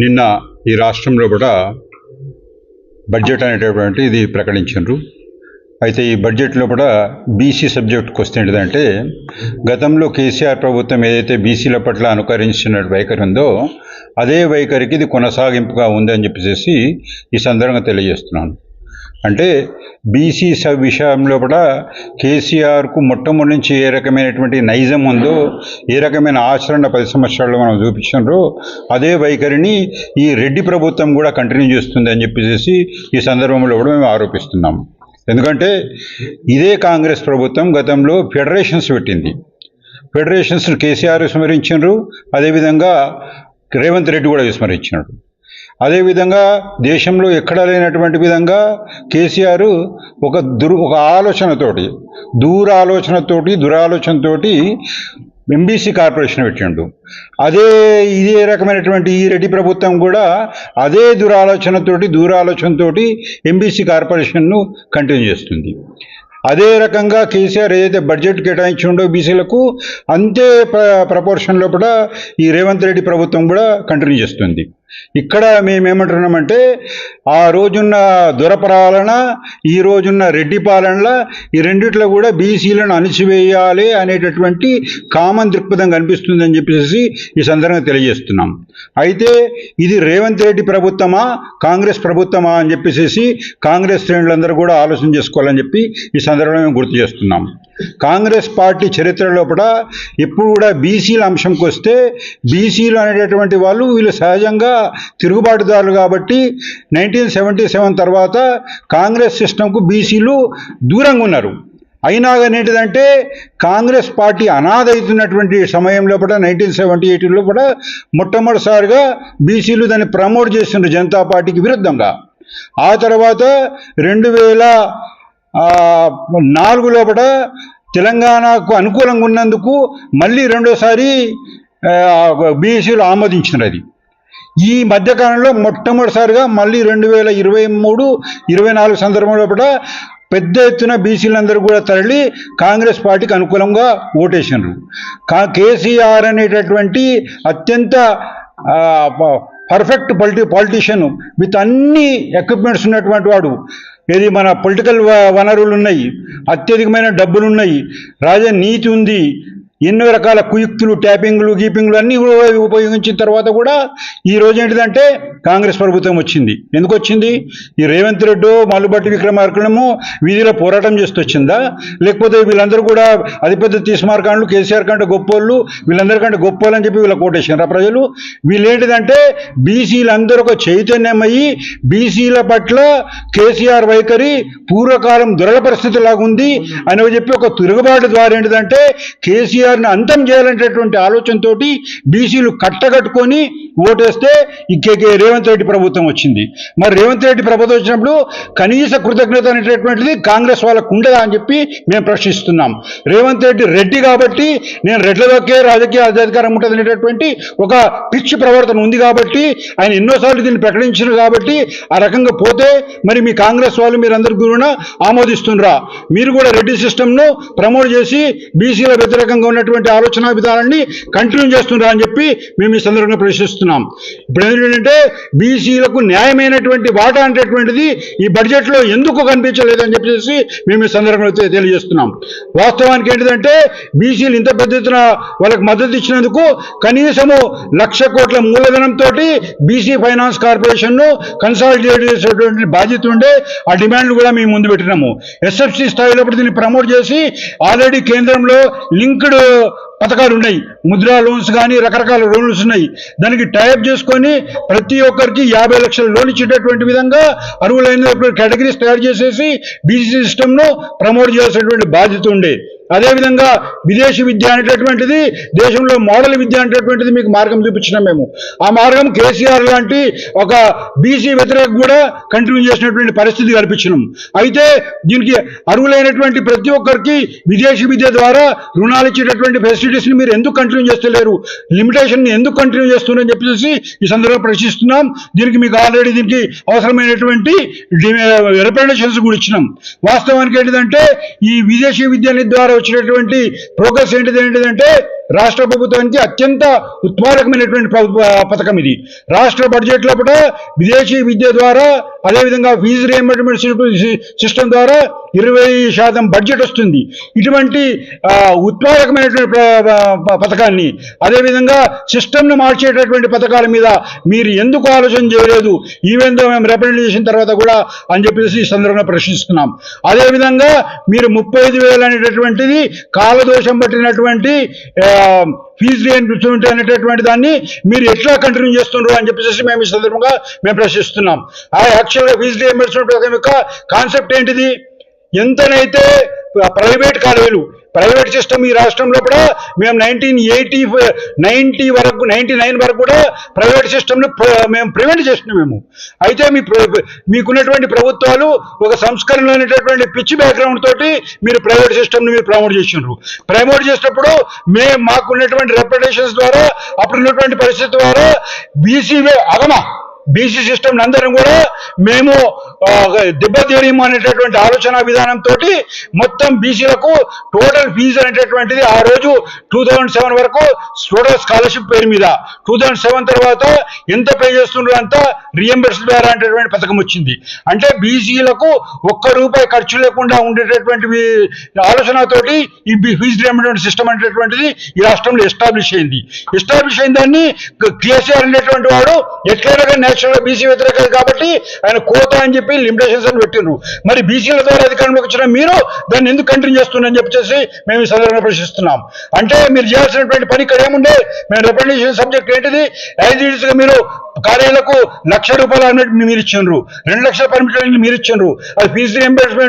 నిన్న ఈ రాష్ట్రంలో కూడా బడ్జెట్ అనేటటువంటి ఇది ప్రకటించారు అయితే ఈ బడ్జెట్లో కూడా బీసీ సబ్జెక్ట్కి వస్తే ఏంటిదంటే గతంలో కేసీఆర్ ప్రభుత్వం ఏదైతే బీసీల పట్ల అనుకరించిన వైఖరి ఉందో అదే వైఖరికి ఇది కొనసాగింపుగా ఉందని చెప్పేసి ఈ సందర్భంగా తెలియజేస్తున్నాను. అంటే బీసీ సబ్ విషయంలో కూడా కేసీఆర్కు మొట్టమొదటి నుంచి ఏ రకమైనటువంటి నైజం ఉందో ఏ రకమైన ఆచరణ పది సంవత్సరాల్లో మనం చూపించినారో అదే వైఖరిని ఈ రెడ్డి ప్రభుత్వం కూడా కంటిన్యూ చేస్తుంది అని చెప్పేసి ఈ సందర్భంలో కూడా మేము ఆరోపిస్తున్నాం. ఎందుకంటే ఇదే కాంగ్రెస్ ప్రభుత్వం గతంలో ఫెడరేషన్స్ పెట్టింది. ఫెడరేషన్స్ కేసీఆర్ విస్మరించారు అదేవిధంగా రేవంత్ రెడ్డి కూడా విస్మరించినాడు. అదేవిధంగా దేశంలో ఎక్కడా లేనటువంటి విధంగా కేసీఆర్ ఒక దుర్ ఒక ఆలోచనతోటి దూరాలోచనతోటి దురాలోచనతోటి ఎంబీసీ కార్పొరేషన్ పెట్టిండు. అదే ఇదే రకమైనటువంటి ఈ రెడ్డి ప్రభుత్వం కూడా అదే దురాలోచనతోటి దూరాలోచనతోటి ఎంబీసీ కార్పొరేషన్ను కంటిన్యూ చేస్తుంది. అదే రకంగా కేసీఆర్ ఏదైతే బడ్జెట్ కేటాయించిండో బీసీలకు అంతే ప్ర ప్రపోర్షన్ లోపల ఈ రేవంత్ రెడ్డి ప్రభుత్వం కూడా కంటిన్యూ చేస్తుంది. ఇక్కడ మేమేమంటున్నామంటే ఆ రోజున్న దొరపరాలన ఈ రోజున్న రెడ్డి పాలనల ఈ రెండిట్లో కూడా బీసీలను అణిచివేయాలి అనేటటువంటి కామన్ దృక్పథం కనిపిస్తుందని చెప్పేసి ఈ సందర్భంగా తెలియజేస్తున్నాం. అయితే ఇది రేవంత్ రెడ్డి ప్రభుత్వమా కాంగ్రెస్ ప్రభుత్వమా అని చెప్పేసి కాంగ్రెస్ శ్రేణులందరూ కూడా ఆలోచన చేసుకోవాలని చెప్పి ఈ సందర్భంగా మేము గుర్తు చేస్తున్నాం. కాంగ్రెస్ పార్టీ చరిత్ర లోపల ఎప్పుడు కూడా బీసీల అంశంకి వస్తే బీసీలు అనేటటువంటి వాళ్ళు వీళ్ళు సహజంగా తిరుగుబాటుదారులు కాబట్టి నైన్టీన్ సెవెంటీ సెవెన్ తర్వాత కాంగ్రెస్ సిస్టంకు బీసీలు దూరంగా ఉన్నారు. అయినా కానీ కాంగ్రెస్ పార్టీ అనాథ అవుతున్నటువంటి సమయం నైన్టీన్ సెవెంటీ ఎయిటీలో కూడా మొట్టమొదటిసారిగా బీసీలు దాన్ని ప్రమోట్ చేస్తున్నారు జనతా పార్టీకి విరుద్ధంగా. ఆ తర్వాత రెండు వేల నాలుగు లోపల తెలంగాణకు అనుకూలంగా ఉన్నందుకు మళ్ళీ రెండోసారి బీసీలు ఆమోదించినారు అది. ఈ మధ్యకాలంలో మొట్టమొదటిసారిగా మళ్ళీ రెండు వేల ఇరవై మూడు ఇరవై నాలుగు సందర్భంలో కూడా పెద్ద ఎత్తున బీసీలందరూ కూడా తరలి కాంగ్రెస్ పార్టీకి అనుకూలంగా ఓటేసినారు. కా కేసీఆర్ అనేటటువంటి అత్యంత పర్ఫెక్ట్ పొలిటి పాలిటీషియన్ విత్ అన్ని ఎక్విప్మెంట్స్ ఉన్నటువంటి వాడు. ఇది మన పొలిటికల్ వ- వనరులు ఉన్నాయి అత్యధికమైన డబ్బులు ఉన్నాయి రాజ నీతి ఉంది ఎన్నో రకాల కుయుక్తులు ట్యాపింగ్లు గీపింగ్లు అన్నీ ఉపయోగించిన తర్వాత కూడా ఈ రోజు ఏంటిదంటే కాంగ్రెస్ ప్రభుత్వం వచ్చింది. ఎందుకు వచ్చింది? ఈ రేవంత్ రెడ్డి మల్లుబట్టి విక్రమార్కులము వీధిలో పోరాటం చేస్తూ వచ్చిందా లేకపోతే వీళ్ళందరూ కూడా అతిపెద్ద తీసుమార్కాండ్లు కేసీఆర్ కంటే గొప్పోళ్ళు వీళ్ళందరికంటే గొప్పోళ్ళని అని చెప్పి వీళ్ళ కోటేసారు ప్రజలు? వీళ్ళేంటిదంటే బీసీలందరూ ఒక చైతన్యమయ్యి బీసీల పట్ల కేసీఆర్ వైఖరి పూర్వకాలం దురల పరిస్థితి లాగుంది అని చెప్పి ఒక తిరుగుబాటు ద్వారా ఏంటిదంటే కేసీఆర్ కేసీఆర్ని అంతం చేయాలనేటటువంటి ఆలోచనతో బీసీలు కట్టగట్టుకొని ఓటేస్తే ఈ కేకే రేవంత్ రెడ్డి ప్రభుత్వం వచ్చింది. మరి రేవంత్ రెడ్డి ప్రభుత్వం వచ్చినప్పుడు కనీస కృతజ్ఞత అనేటటువంటిది కాంగ్రెస్ వాళ్ళకు ఉండదా అని చెప్పి మేము ప్రశ్నిస్తున్నాం. రేవంత్ రెడ్డి రెడ్డి కాబట్టి నేను రెడ్లలోకే రాజకీయ అధికారం ఉంటుంది అనేటటువంటి ఒక పిచ్చి ప్రవర్తన ఉంది కాబట్టి ఆయన ఎన్నోసార్లు దీన్ని ప్రకటించారు కాబట్టి ఆ రకంగా పోతే మరి మీ కాంగ్రెస్ వాళ్ళు మీరందరూ కూడా ఆమోదిస్తుండ్రా. మీరు కూడా రెడ్డి సిస్టమ్ను ప్రమోట్ చేసి బీసీల వ్యతిరేకంగా ఉన్నటువంటి ఆలోచన విధానాన్ని కంటిన్యూ చేస్తుండ్రా అని చెప్పి మేము ఈ సందర్భంగా ప్రశ్నిస్తున్నాం. ఇప్పుడు ఏంటంటే బీసీలకు న్యాయమైనటువంటి వాటా అనేటటువంటిది ఈ బడ్జెట్లో ఎందుకు కనిపించలేదని చెప్పేసి మేము ఈ సందర్భంలో తెలియజేస్తున్నాం. వాస్తవానికి ఏంటిదంటే బీసీలు ఇంత పెద్ద ఎత్తున వాళ్ళకి మద్దతు ఇచ్చినందుకు కనీసము లక్ష కోట్ల మూలధనంతో బీసీ ఫైనాన్స్ కార్పొరేషన్ను కన్సాలిడేట్ చేసేటువంటి బాధ్యత ఉండే ఆ డిమాండ్లు కూడా మేము ముందు పెట్టినాము. ఎస్ఎఫ్సి స్థాయిలో దీన్ని ప్రమోట్ చేసి ఆల్రెడీ కేంద్రంలో లింక్డ్ పథకాలు ఉన్నాయి. ముద్రా లోన్స్ కానీ రకరకాల లోన్స్ ఉన్నాయి. దానికి టైప్ చేసుకొని ప్రతి ఒక్కరికి యాభై లక్షల లోన్ ఇచ్చేటటువంటి విధంగా అర్హులైన కేటగిరీస్ తయారు చేసేసి బీసీ సిస్టమ్ను ప్రమోట్ చేసేటువంటి బాధ్యత ఉండే. అదేవిధంగా విదేశీ విద్య అనేటటువంటిది దేశంలో మోడల్ విద్య అనేటటువంటిది మీకు మార్గం చూపించినాం మేము. ఆ మార్గం కేసీఆర్ లాంటి ఒక బీసీ వ్యతిరేక కూడా కంటిన్యూ చేసినటువంటి పరిస్థితి కల్పించినాం. అయితే దీనికి అర్హులైనటువంటి ప్రతి ఒక్కరికి విదేశీ విద్య ద్వారా రుణాలు ఇచ్చేటటువంటి ఫెసిలిటీస్ని మీరు ఎందుకు కంటిన్యూ చేస్తలేరు? లిమిటేషన్ ఎందుకు కంటిన్యూ చేస్తున్నారని చెప్పేసి ఈ సందర్భంగా ప్రశ్నిస్తున్నాం. దీనికి మీకు ఆల్రెడీ దీనికి అవసరమైనటువంటి రిప్రజెంటేషన్స్ కూడా ఇచ్చినాం. వాస్తవానికి ఏంటిదంటే ఈ విదేశీ విద్య ద్వారా వచ్చినటువంటి ప్రోగ్రెస్ ఏంటిది ఏంటిదంటే రాష్ట్ర ప్రభుత్వానికి అత్యంత ఉత్పాదకమైనటువంటి పథకం ఇది. రాష్ట్ర బడ్జెట్ లోపల విదేశీ విద్య ద్వారా అదేవిధంగా ఫీజు రియంబర్స్మెంట్ సిస్టమ్ ద్వారా ఇరవై శాతం బడ్జెట్ వస్తుంది. ఇటువంటి ఉత్పాదకమైనటువంటి పథకాన్ని అదేవిధంగా సిస్టమ్ను మార్చేటటువంటి పథకాల మీద మీరు ఎందుకు ఆలోచన చేయలేదు? ఈవెన్ దో మేము రిప్రజెంట్ చేసిన తర్వాత కూడా అని చెప్పేసి ఈ సందర్భంగా ప్రశ్నిస్తున్నాం. అదేవిధంగా మీరు ముప్పై ఐదు వేలు అనేటటువంటిది కాలదోషం పట్టినటువంటి ఫీజు రియంబర్స్మెంట్ అనేటటువంటి దాన్ని మీరు ఎట్లా కంటిన్యూ చేస్తున్నారు అని చెప్పేసి మేము ఈ సందర్భంగా మేము ప్రశ్నిస్తున్నాం. ఆ యాక్చువల్గా ఫీజు రియంబర్స్మెంట్ పథకం యొక్క కాన్సెప్ట్ ఏంటిది? ఎంతనైతే ప్రైవేట్ కాలేజీలు. ప్రైవేట్ సిస్టమ్ ఈ రాష్ట్రంలో కూడా మేము నైన్టీన్ ఎయిటీ నైన్టీ వరకు నైన్టీ నైన్ వరకు కూడా ప్రైవేట్ సిస్టమ్ని మేము ప్రివెంట్ చేస్తున్నాం మేము. అయితే మీ ప్ర- మీకున్నటువంటి ప్రభుత్వాలు ఒక సంస్కరణ అనేటటువంటి పిచ్చి బ్యాక్గ్రౌండ్ తోటి మీరు ప్రైవేట్ సిస్టమ్ని మీరు ప్రమోట్ చేసినారు. ప్రమోట్ చేసినప్పుడు మేము మాకున్నటువంటి రెప్యుటేషన్స్ ద్వారా అప్పుడున్నటువంటి పరిస్థితి ద్వారా బీసీ అగమా. బీసీ సిస్టమ్ అందరం కూడా మేము ఆ, దెబ్బతీయడం అనేటటువంటి ఆలోచన విధానంతో మొత్తం బీసీలకు టోటల్ ఫీజు అనేటటువంటిది ఆ రోజు టూ థౌజండ్ సెవెన్ వరకు స్టూడెంట్ స్కాలర్షిప్ పేరు మీద. టూ థౌజండ్ సెవెన్ తర్వాత ఎంత పే చేస్తుండ్రో అంత రియంబర్స్ ద్వారా అనేటటువంటి పథకం వచ్చింది. అంటే బీసీలకు ఒక్క రూపాయి ఖర్చు లేకుండా ఉండేటటువంటి ఆలోచనతోటి ఈ ఫీజు రియంబర్స్మెంట్ సిస్టమ్ అనేటటువంటిది ఈ రాష్ట్రంలో ఎస్టాబ్లిష్ అయింది. ఎస్టాబ్లిష్ అయిన దాన్ని కేసీఆర్ అనేటువంటి వాడు ఎట్లయినా కానీ బీసీ వ్యతిరేక కాబట్టి ఆయన కోత అని చెప్పి లిమిటేషన్స్ అని పెట్టిండ్రు మరి బీసీల ద్వారా అధికారంలోకి వచ్చిన మీరు దాన్ని ఎందుకు కంటిన్యూ చేస్తున్నారని చెప్పేసి మేము ఈ సందర్భంగా ప్రశ్నిస్తున్నాం. అంటే మీరు చేయాల్సినటువంటి పని ఇక్కడ ఏముండే? మేము రిప్రజెంటేషన్ సబ్జెక్ట్ ఏంటిది? యాజ్గా మీరు కార్యాలకు లక్ష రూపాయలు అన్నట్టు మీరు ఇచ్చిండ్రు. రెండు లక్షల పర్మిట్ మీరు ఇచ్చిండ్రు. అది ఫీజు రీఎంబర్స్మెంట్